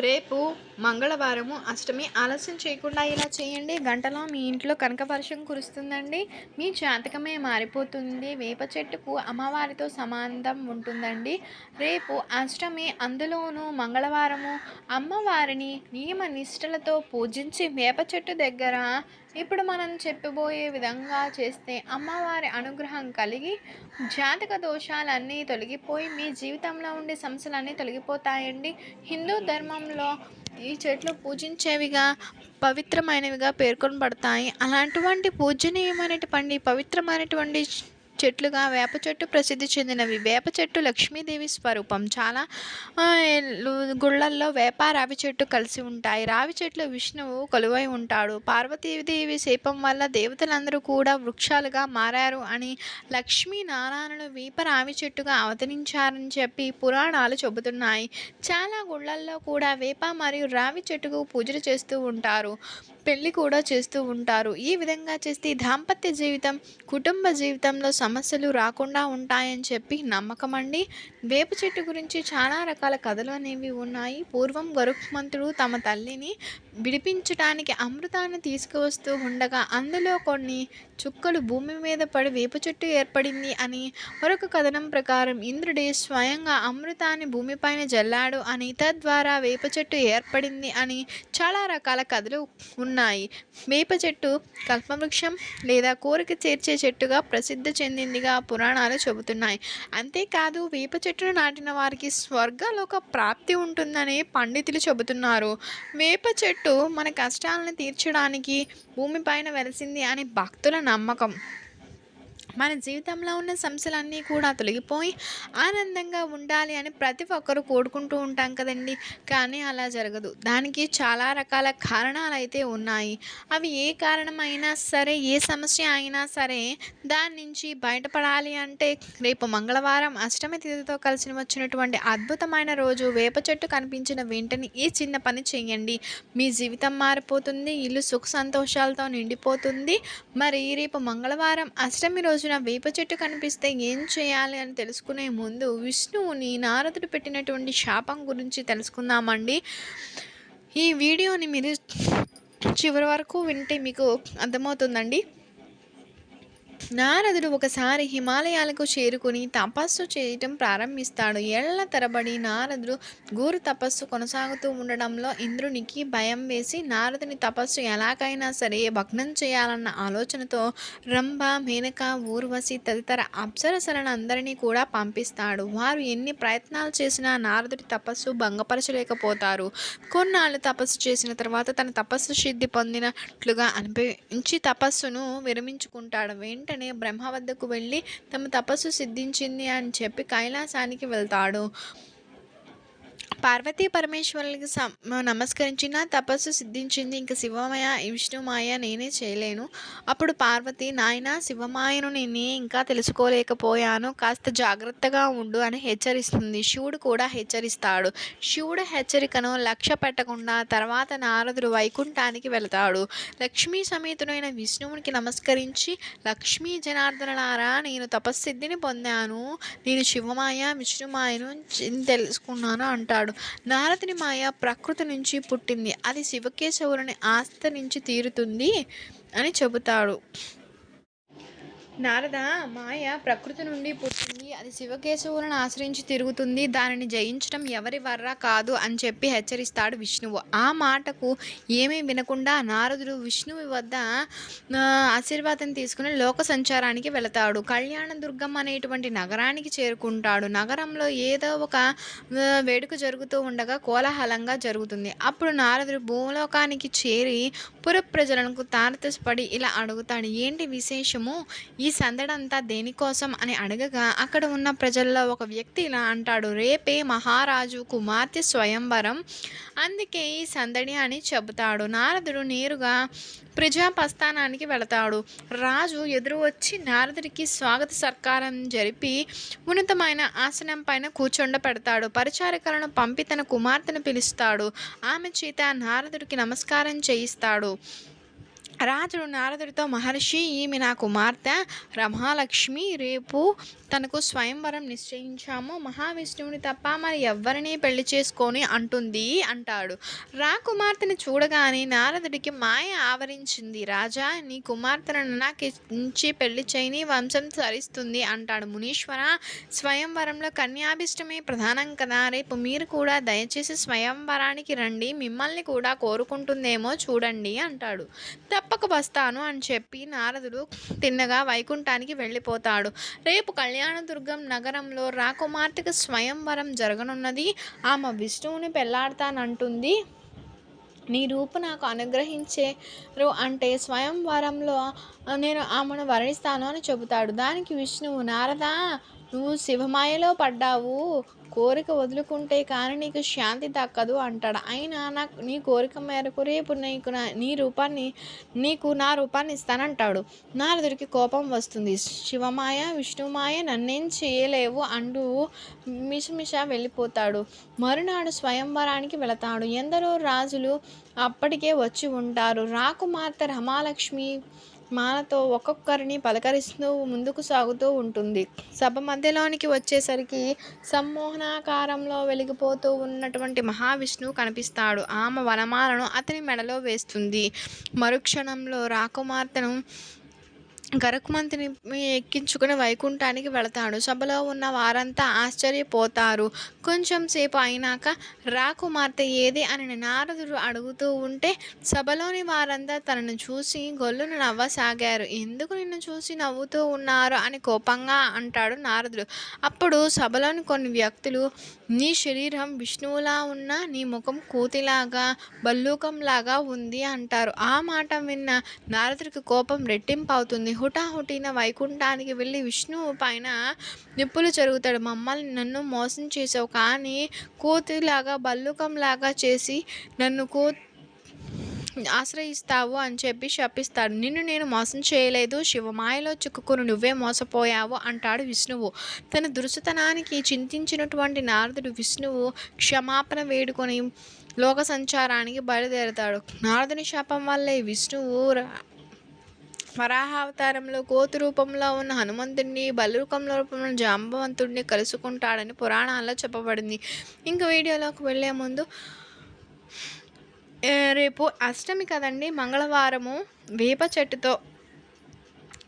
రేపు మంగళవారము అష్టమి ఆలస్యం చేయకుండా ఇలా చేయండి. గంటలో మీ ఇంట్లో కనక వర్షం కురుస్తుందండి. మీ జాతకమే మారిపోతుంది. వేప చెట్టుకు అమ్మవారితో సంబంధం ఉంటుందండి. రేపు అష్టమి అందులోనూ మంగళవారము అమ్మవారిని నియమ నిష్టలతో పూజించి వేప చెట్టు దగ్గర ఇప్పుడు మనం చెప్పబోయే విధంగా చేస్తే అమ్మవారి అనుగ్రహం కలిగి జాతక దోషాలన్నీ తొలగిపోయి మీ జీవితంలో ఉండే సమస్యలన్నీ తొలగిపోతాయండి. హిందూ ధర్మంలో ఈ చెట్లు పూజించేవిగా పవిత్రమైనవిగా పేర్కొనబడతాయి. అలాంటివంటి పూజనీయమైనటువంటి పవిత్రమైనటువంటి చెట్లుగా వేప చెట్టు ప్రసిద్ధి చెందినవి. వేప చెట్టు లక్ష్మీదేవి స్వరూపం. చాలా గుళ్ళల్లో వేప రావి చెట్టు కలిసి ఉంటాయి. రావి చెట్లు విష్ణువు కొలువై ఉంటాడు. పార్వతీదేవి శిల్పం వల్ల దేవతలందరూ కూడా వృక్షాలుగా మారారు అని లక్ష్మీ లక్ష్మీనారాయణులు వీప రావి చెట్టుగా అవతరించారని చెప్పి పురాణాలు చెబుతున్నాయి. చాలా గుళ్ళల్లో కూడా వేప మరియు రావి చెట్టుకు పూజలు చేస్తూ ఉంటారు. పెళ్ళి కూడా చేస్తూ ఉంటారు. ఈ విధంగా చేస్తే దాంపత్య జీవితం కుటుంబ జీవితంలో సమస్యలు రాకుండా ఉంటాయని చెప్పి నమ్మకం అండి. వేప చెట్టు గురించి చాలా రకాల కథలు అనేవి ఉన్నాయి. పూర్వం గరుక్మంతుడు తమ తల్లిని విడిపించడానికి అమృతాన్ని తీసుకువస్తూ ఉండగా అందులో కొన్ని చుక్కలు భూమి మీద పడి వేప చెట్టు ఏర్పడింది అని మరొక కథనం ప్రకారం ఇంద్రుడి స్వయంగా అమృతాన్ని భూమిపైన జల్లాడు అని తద్వారా వేప చెట్టు ఏర్పడింది అని చాలా రకాల కథలు ఉన్నాయి. వేప చెట్టు కల్పవృక్షం లేదా కోరిక చేర్చే చెట్టుగా ప్రసిద్ధి చెందిందిగా పురాణాలు చెబుతున్నాయి. అంతేకాదు వేప చెట్టును నాటిన వారికి స్వర్గలోక ప్రాప్తి ఉంటుందని పండితులు చెబుతున్నారు. వేప చెట్టు మన కష్టాలను తీర్చడానికి భూమిపైన వెలసింది అని భక్తుల నమ్మకం. మన జీవితంలో ఉన్న సమస్యలన్నీ కూడా తొలగిపోయి ఆనందంగా ఉండాలి అని ప్రతి ఒక్కరు కోరుకుంటూ ఉంటాం కదండి. కానీ అలా జరగదు. దానికి చాలా రకాల కారణాలు అయితే ఉన్నాయి. అవి ఏ కారణమైనా సరే ఏ సమస్య అయినా సరే దాని నుంచి బయటపడాలి అంటే రేపు మంగళవారం అష్టమి తిథితో కలిసి వచ్చినటువంటి అద్భుతమైన రోజు వేప చెట్టు కనిపించిన వెంటనే ఈ చిన్న పని చేయండి. మీ జీవితం మారిపోతుంది ఇల్లు సుఖ సంతోషాలతో నిండిపోతుంది. మరి రేపు మంగళవారం అష్టమి రోజు రోజున వేప చెట్టు కనిపిస్తే ఏం చేయాలి అని తెలుసుకునే ముందు విష్ణువుని నారదుడు పెట్టినటువంటి శాపం గురించి తెలుసుకుందామండి. ఈ వీడియోని మీరు చివరి వరకు వింటే మీకు అర్థమవుతుందండి. నారదుడు ఒకసారి హిమాలయాలకు చేరుకుని తపస్సు చేయటం ప్రారంభిస్తాడు. ఏళ్ళ తరబడి నారదుడు గూరు తపస్సు కొనసాగుతూ ఉండడంలో ఇంద్రునికి భయం వేసి నారదుని తపస్సు ఎలాగైనా సరే భగ్నం చేయాలన్న ఆలోచనతో రంభ మేనక ఊర్వశి తదితర అప్సరసరణ అందరినీ కూడా పంపిస్తాడు. వారు ఎన్ని ప్రయత్నాలు చేసినా నారదుడి తపస్సు భంగపరచలేకపోతారు. కొన్నాళ్ళు తపస్సు చేసిన తర్వాత తన తపస్సు సిద్ధి పొందినట్లుగా అనిపించి తపస్సును విరమించుకుంటాడు. వెంట వెంటనే బ్రహ్మ వద్దకు వెళ్ళి తమ తపస్సు సిద్ధించింది అని చెప్పి కైలాసానికి వెళ్తాడు. పార్వతీ పరమేశ్వరులకి నమస్కరించిన తపస్సు సిద్ధించింది ఇంక శివమయ విష్ణుమాయ నేనే చేయలేను. అప్పుడు పార్వతి నాయన శివమాయను నేనే ఇంకా తెలుసుకోలేకపోయాను. కాస్త జాగ్రత్తగా ఉండు అని హెచ్చరిస్తుంది. శివుడు కూడా హెచ్చరిస్తాడు. శివుడు హెచ్చరికను లక్ష్య పెట్టకుండా తర్వాత నారదుడు వైకుంఠానికి వెళతాడు. లక్ష్మీ సమేతుడైన విష్ణువునికి నమస్కరించి లక్ష్మీ జనార్దనారా నేను తపస్సిద్ధిని పొందాను. నేను శివమాయ విష్ణుమాయను తెలుసుకున్నాను అంటాడు. చెబుతాడు నారదుని మాయ ప్రకృతి నుంచి పుట్టింది. అది శివకేశవులని ఆస్త నుంచి తీరుతుంది అని చెబుతాడు. నారద మాయ ప్రకృతి నుండి ఉంటుంది అది శివకేశవులను ఆశ్రయించి తిరుగుతుంది. దానిని జయించడం ఎవరి వర్రా కాదు అని చెప్పి హెచ్చరిస్తాడు విష్ణువు. ఆ మాటకు ఏమీ వినకుండా నారదుడు విష్ణువు వద్ద ఆశీర్వాదం తీసుకుని లోక సంచారానికి వెళతాడు. కళ్యాణ దుర్గం అనేటువంటి నగరానికి చేరుకుంటాడు. నగరంలో ఏదో ఒక వేడుక జరుగుతూ ఉండగా కోలాహలంగా జరుగుతుంది. అప్పుడు నారదుడు భూలోకానికి చేరి పుర ప్రజలకు తారతపడి ఇలా అడుగుతాడు. ఏంటి విశేషము? ఈ సందడంతా దేనికోసం? అని అడగగా అక్కడ ఉన్న ప్రజల్లో ఒక వ్యక్తి ఇలా అంటాడు రేపే మహారాజు కుమార్తె స్వయంవరం. అందుకే ఈ సందడి అని చెబుతాడు. నారదుడు నేరుగా ప్రజాపస్థానానికి వెళతాడు. రాజు ఎదురు వచ్చి నారదుడికి స్వాగత సత్కారం జరిపి ఉన్నతమైన ఆసనం పైన కూర్చొండ పెడతాడు పరిచారికలను పంపి తన కుమార్తెను పిలుస్తాడు. ఆమె చేత నారదుడికి నమస్కారం చేయిస్తాడు. రాజుడు నారదుడితో మహర్షి ఈమె నా కుమార్తె రమాలక్ష్మి రేపు తనకు స్వయంవరం నిశ్చయించాము. మహావిష్ణువుని తప్ప మరి ఎవ్వరిని పెళ్ళి చేసుకొని అంటుంది అంటాడు. రా కుమార్తెను చూడగానే నారదుడికి మాయ ఆవరించింది. రాజా నీ కుమార్తెను నాకు ఇచ్చి పెళ్ళి చేయని వంశం సరిస్తుంది అంటాడు మునీశ్వర. స్వయంవరంలో కన్యాభిష్టమే ప్రధానం కదా. రేపు మీరు కూడా దయచేసి స్వయంవరానికి రండి. మిమ్మల్ని కూడా కోరుకుంటుందేమో చూడండి అంటాడు. తప్ప తప్పక వస్తాను అని చెప్పి నారదుడు తిన్నగా వైకుంఠానికి వెళ్ళిపోతాడు. రేపు కళ్యాణదుర్గం నగరంలో రాకుమార్తెకు స్వయంవరం జరగనున్నది. ఆమె విష్ణువుని పెళ్ళాడతానంటుంది. నీ రూపు నాకు అనుగ్రహించేరు అంటే స్వయంవరంలో నేను ఆమెను వరణిస్తాను అని చెబుతాడు. దానికి విష్ణువు నారద నువ్వు శివమాయలో పడ్డావు. కోరిక వదులుకుంటే కానీ నీకు శాంతి దక్కదు అంటాడు. అయినా నాకు నీ కోరిక మేరకు రేపు నీకు నా నీ రూపాన్ని నీకు నా రూపాన్ని ఇస్తానంటాడు. నారదుడికి కోపం వస్తుంది. శివమాయ విష్ణుమాయ నన్నేం చేయలేవు అంటూ మిషమిష వెళ్ళిపోతాడు. మరునాడు స్వయంవరానికి వెళతాడు. ఎందరో రాజులు అప్పటికే వచ్చి ఉంటారు. రాకుమార్తె రమాలక్ష్మి మాలతో ఒక్కొక్కరిని పలకరిస్తూ ముందుకు సాగుతూ ఉంటుంది. సభ మధ్యలోనికి వచ్చేసరికి సమ్మోహనాకారంలో వెలిగిపోతూ ఉన్నటువంటి మహావిష్ణువు కనిపిస్తాడు. ఆమె వనమాలను అతని మెడలో వేస్తుంది. మరుక్షణంలో రాకుమార్తెను గరుకుమంతిని ఎక్కించుకుని వైకుంఠానికి వెళతాడు. సభలో ఉన్న వారంతా ఆశ్చర్యపోతారు. కొంచెం సేపు అయినాక రాకుమార్తె ఏది అని నారదుడు అడుగుతూ ఉంటే సభలోని వారంతా తనను చూసి గొల్లును నవ్వసాగారు. ఎందుకు నిన్ను చూసి నవ్వుతూ ఉన్నారు అని కోపంగా అంటాడు నారదుడు. అప్పుడు సభలోని కొన్ని వ్యక్తులు నీ శరీరం విష్ణువులా ఉన్న నీ ముఖం కూతిలాగా బల్లూకంలాగా ఉంది అంటారు. ఆ మాట విన్న నారదుడికి కోపం రెట్టింపు అవుతుంది హుటాహుటిన వైకుంఠానికి వెళ్ళి విష్ణువు పైన నిప్పులు జరుగుతాడు. మమ్మల్ని నన్ను మోసం చేసావు కానీ కోతిలాగా బల్లుకంలాగా చేసి నన్ను కో ఆశ్రయిస్తావు అని చెప్పి శపిస్తాడు. నిన్ను నేను మోసం చేయలేదు. శివమాయలో చిక్కుకుని నువ్వే మోసపోయావు అంటాడు విష్ణువు. తన దురుసుతనానికి చింతించినటువంటి నారదుడు విష్ణువు క్షమాపణ వేడుకొని లోక సంచారానికి బయలుదేరతాడు. నారదుని శాపం వల్లే విష్ణువు వరాహావతారంలో కోతి రూపంలో ఉన్న హనుమంతుడిని బలరూపంలో రూపంలో జాంబవంతుడిని కలుసుకుంటాడని పురాణాల్లో చెప్పబడింది. ఇంక వీడియోలోకి వెళ్ళే ముందు రేపు అష్టమి కదండి మంగళవారము వేప చెట్టుతో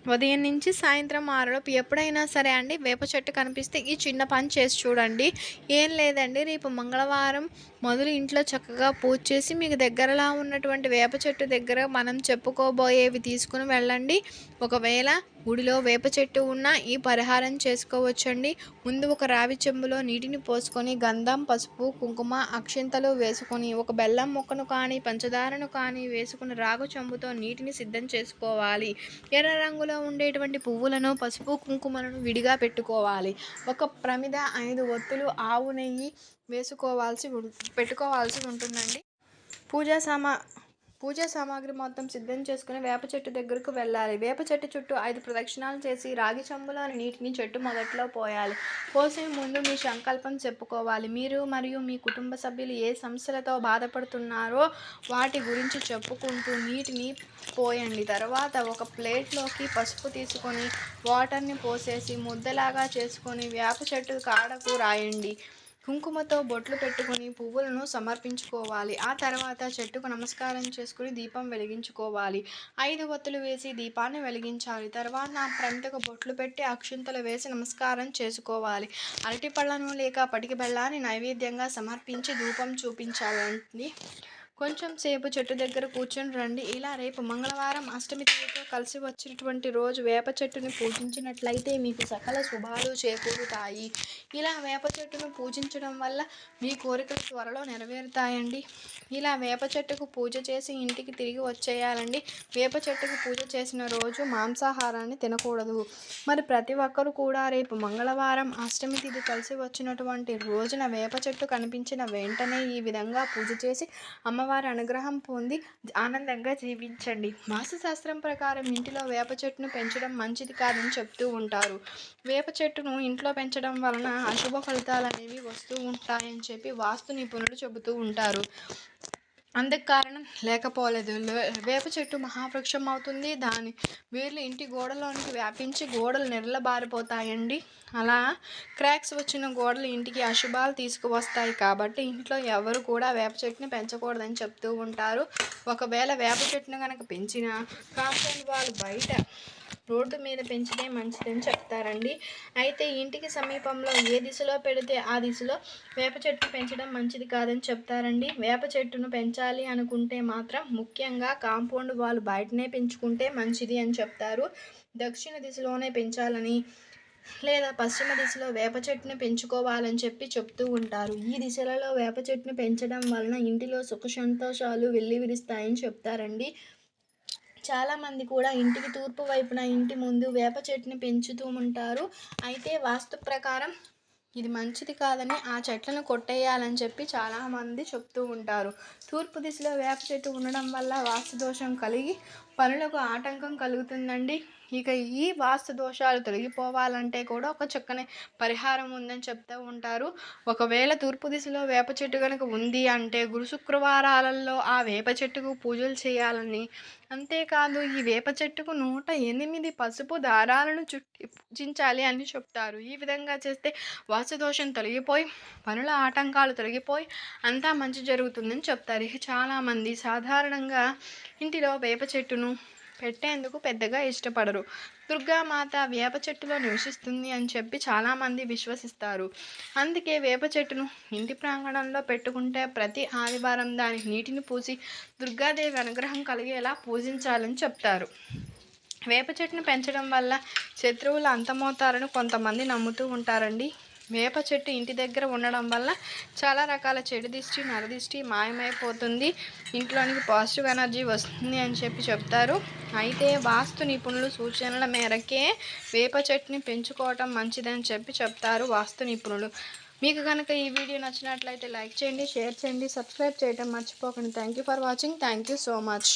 ఉదయం నుంచి సాయంత్రం ఆరులోపు ఎప్పుడైనా సరే అండి వేప చెట్టు కనిపిస్తే ఈ చిన్న పని చేసి చూడండి. ఏం లేదండి రేపు మంగళవారం మొదలు ఇంట్లో చక్కగా పూజ చేసి మీకు దగ్గరలో ఉన్నటువంటి వేప చెట్టు దగ్గర మనం చెప్పుకోబోయేవి తీసుకుని వెళ్ళండి. ఒకవేళ గుడిలో వేప చెట్టు ఉన్నా ఈ పరిహారం చేసుకోవచ్చండి. ముందు ఒక రావి చెంబులో నీటిని పోసుకొని గంధం పసుపు కుంకుమ అక్షింతలు వేసుకొని ఒక బెల్లం ముక్కను కానీ పంచదారను కానీ వేసుకుని రాగు చెంబుతో నీటిని సిద్ధం చేసుకోవాలి. ఎర్ర రంగులో ఉండేటువంటి పువ్వులను పసుపు కుంకుమలను విడిగా పెట్టుకోవాలి. ఒక ప్రమిద ఐదు ఒత్తులు ఆవు నెయ్యి వేసుకోవాల్సి పెట్టుకోవాల్సి ఉంటుందండి. పూజా సామా పూజా సామాగ్రి మొత్తం సిద్ధం చేసుకుని వేప చెట్టు దగ్గరకు వెళ్ళాలి. వేప చెట్టు చుట్టూ ఐదు ప్రదక్షిణాలు చేసి రాగి చెంబులోని నీటిని చెట్టు మొదట్లో పోయాలి. పోసే ముందు మీ సంకల్పం చెప్పుకోవాలి. మీరు మరియు మీ కుటుంబ సభ్యులు ఏ సమస్యలతో బాధపడుతున్నారో వాటి గురించి చెప్పుకుంటూ నీటిని పోయండి. తర్వాత ఒక ప్లేట్లోకి పసుపు తీసుకొని వాటర్ని పోసేసి ముద్దలాగా చేసుకొని వేప చెట్టు కాడకు రాయండి. కుంకుమతో బొట్లు పెట్టుకొని పువ్వులను సమర్పించుకోవాలి. ఆ తర్వాత చెట్టుకు నమస్కారం చేసుకుని దీపం వెలిగించుకోవాలి. ఐదు ఒత్తులు వేసి దీపాన్ని వెలిగించాలి. తర్వాత ఆ బొట్లు పెట్టి అక్షింతలు వేసి నమస్కారం చేసుకోవాలి. అరటి పళ్ళను లేక పటికి బెల్లాన్ని నైవేద్యంగా సమర్పించి ధూపం చూపించాలండి. కొంచెం సేపు చెట్టు దగ్గర కూర్చొని రండి. ఇలా రేపు మంగళవారం అష్టమి తిథితో కలిసి వచ్చినటువంటి రోజు వేప చెట్టుని పూజించినట్లయితే మీకు సకల శుభాలు చేకూరుతాయి. ఇలా వేప చెట్టును పూజించడం వల్ల మీ కోరికలు త్వరలో నెరవేరుతాయండి. ఇలా వేప చెట్టుకు పూజ చేసి ఇంటికి తిరిగి వచ్చేయాలండి. వేప చెట్టుకు పూజ చేసిన రోజు మాంసాహారాన్ని తినకూడదు. మరి ప్రతి ఒక్కరు కూడా రేపు మంగళవారం అష్టమి తిథి కలిసి వచ్చినటువంటి రోజున వేప చెట్టు కనిపించిన వెంటనే ఈ విధంగా పూజ చేసి అమ్మవారి వారి అనుగ్రహం పొంది ఆనందంగా జీవించండి. వాస్తుశాస్త్రం ప్రకారం ఇంటిలో వేప చెట్టును పెంచడం మంచిది కాదని చెప్తూ ఉంటారు. వేప చెట్టును ఇంట్లో పెంచడం వలన అశుభ ఫలితాలు అనేవి వస్తూ ఉంటాయని చెప్పి వాస్తు నిపుణులు చెబుతూ ఉంటారు. అందుకు కారణం లేకపోలేదు. వేప చెట్టు మహావృక్షం అవుతుంది. దాని వేర్లు ఇంటి గోడలోనికి వ్యాపించి గోడలు నిరలబారిపోతాయండి అలా క్రాక్స్ వచ్చిన గోడలు ఇంటికి అశుభాలు తీసుకువస్తాయి. కాబట్టి ఇంట్లో ఎవరు కూడా వేప చెట్టుని పెంచకూడదని చెప్తూ ఉంటారు. ఒకవేళ వేప చెట్టును కనుక పెంచినా కాంపౌండ్ వాళ్ళు బయట రోడ్డు మీద పెంచితే మంచిదని చెప్తారండి. అయితే ఇంటికి సమీపంలో ఏ దిశలో పెడితే ఆ దిశలో వేప చెట్టు పెంచడం మంచిది కాదని చెప్తారండి. వేప చెట్టును పెంచాలి అనుకుంటే మాత్రం ముఖ్యంగా కాంపౌండ్ వాళ్ళు బయటనే పెంచుకుంటే మంచిది అని చెప్తారు. దక్షిణ దిశలోనే పెంచాలని లేదా పశ్చిమ దిశలో వేప చెట్టును పెంచుకోవాలని చెప్పి చెప్తూ ఉంటారు. ఈ దిశలలో వేప చెట్టును పెంచడం వలన ఇంటిలో సుఖ సంతోషాలు వెల్లివిరుస్తాయని చెప్తారండి. చాలామంది కూడా ఇంటికి తూర్పు వైపున ఇంటి ముందు వేప చెట్టుని పెంచుతూ ఉంటారు. అయితే వాస్తు ప్రకారం ఇది మంచిది కాదని ఆ చెట్లను కొట్టేయాలని చెప్పి చాలామంది చెప్తూ ఉంటారు. తూర్పు దిశలో వేప చెట్టు ఉండడం వల్ల వాస్తు దోషం కలిగి పనులకు ఆటంకం కలుగుతుందండి. ఇక ఈ వాస్తు దోషాలు తొలగిపోవాలంటే కూడా ఒక చక్కని పరిహారం ఉందని చెప్తూ ఉంటారు. ఒకవేళ తూర్పు దిశలో వేప చెట్టు కనుక ఉంది అంటే గురు శుక్రవారాలలో ఆ వేప చెట్టుకు పూజలు చేయాలని. అంతేకాదు ఈ వేప చెట్టుకు నూట ఎనిమిది పసుపు దారాలను చుట్టి పూజించాలి అని చెప్తారు. ఈ విధంగా చేస్తే వాస్తు దోషం తొలగిపోయి పనుల ఆటంకాలు తొలగిపోయి అంతా మంచి జరుగుతుందని చెప్తారు. ఇక చాలామంది సాధారణంగా ఇంటిలో వేప చెట్టును పెట్టేందుకు పెద్దగా ఇష్టపడరు. దుర్గామాత వేప చెట్టులో నివసిస్తుంది అని చెప్పి చాలామంది విశ్వసిస్తారు. అందుకే వేప చెట్టును ఇంటి ప్రాంగణంలో పెట్టుకుంటే ప్రతి ఆదివారం దానికి నీటిని పూసి దుర్గాదేవి అనుగ్రహం కలిగేలా పూజించాలని చెప్తారు. వేప చెట్టును పెంచడం వల్ల శత్రువులు అంతమవుతారని కొంతమంది నమ్ముతూ ఉంటారండి. వేప చెట్టు ఇంటి దగ్గర ఉండడం వల్ల చాలా రకాల చెడు దిష్టి నరదిష్టి మాయమైపోతుంది. ఇంట్లోనికి పాజిటివ్ ఎనర్జీ వస్తుంది అని చెప్పి చెప్తారు. అయితే వాస్తు నిపుణులు సూచనల మేరకే వేప చెట్టుని పెంచుకోవటం మంచిదని చెప్పి చెప్తారు వాస్తు నిపుణులు. మీకు కనుక ఈ వీడియో నచ్చినట్లయితే లైక్ చేయండి షేర్ చేయండి సబ్స్క్రైబ్ చేయడం మర్చిపోకండి. Thank you for watching thank you so much